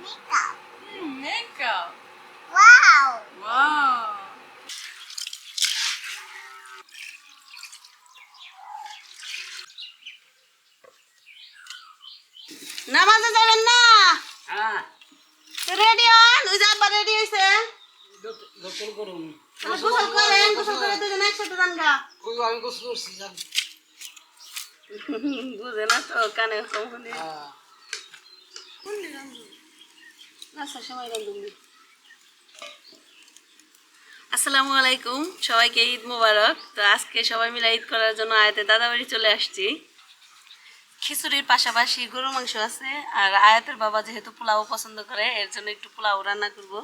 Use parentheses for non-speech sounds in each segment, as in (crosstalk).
Makeup. Mm, makeup. Wow. Wow. নামাজে যাবেন না। হ্যাঁ। রেডি হন? ওই যে রেডি হয়েছে গোসল করুন। গোসল করেন গোসল করে দুজন একসাথে যান গা। ওই আমি গোসল করছি যান। (laughs) বুঝে না তো কানে হ্যাঁ। আচ্ছা সময় রান্ধুন আসসালামু আলাইকুম, সবাইকে ঈদ মোবারক। তো আজকে সবাই মিলে ঈদ করার জন্য দাদাবাড়ি চলে আসছি। খিচুড়ির পাশাপাশি গরু মাংস আছে, আর আয়াতের বাবা যেহেতু পোলাও পছন্দ করে, এর জন্য একটু পোলাও রান্না করব।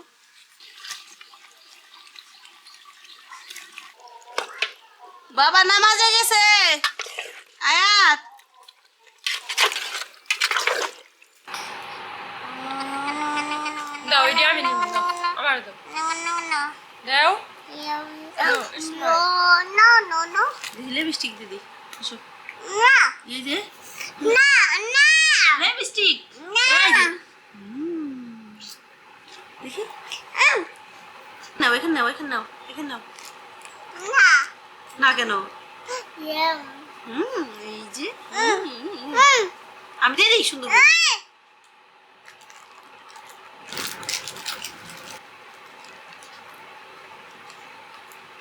বাবা, নামাজে গেছে। আয়াত। দাও এটি আমি নিব আমার দাও. দাও দিদি. এই যে No, no. Lipstick No. দেখি. নাও এখানে নাও এখানে নাও এখানে নাও No. না কেন. হুম এই যে. আমি দিয়ে দিই সুন্দর করে।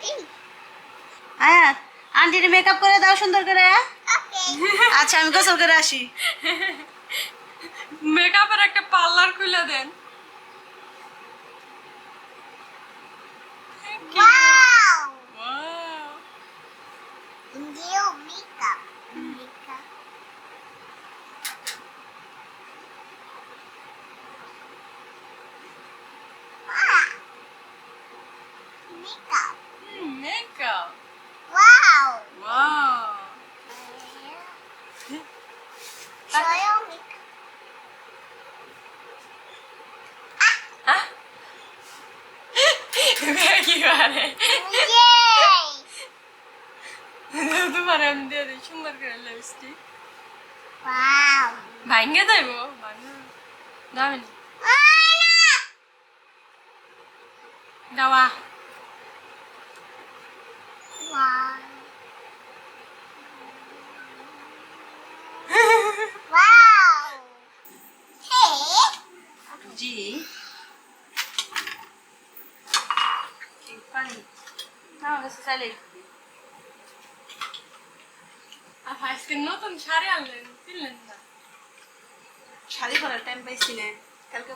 Mm. আয়াত আন্টির মেকআপ করে দাও সুন্দর করে. আচ্ছা আমি গোসল করে আসি। মেকআপের একটা পার্লার খুলে দেন. Makeup. Makeup. Ah. Makeup. Mm, makeup. Wow. Wow. Show your makeup. হ্যাঁ কি পারে Yay. তোমার আমি দিয়ে দিই সুন্দর করে লিপস্টিক Wow. ভাঙ্গে যাইব ভাঙ্গে দামি. দাওয়া Wow. wow. Hey. জি এই পানি আমার কাছে চাইলে আজকে নতুন শাড়ি আনলেন কিনলেন না শাড়ি পরার টাইম পাইছি না কালকে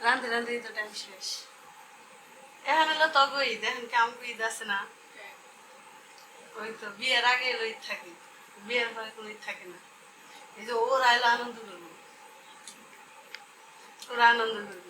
রান্ধতে রান্ধতে তো টাইম শেষ এখন হলো তগো ঈদ এখন কি আমাকে ঈদ আছে না ওই তো বিয়ের আগে এলো ঈদ থাকে বিয়ের পরে কোনো ঈদ থাকে না এই যে ওর আইলো আনন্দ করব ওরা আনন্দ করবে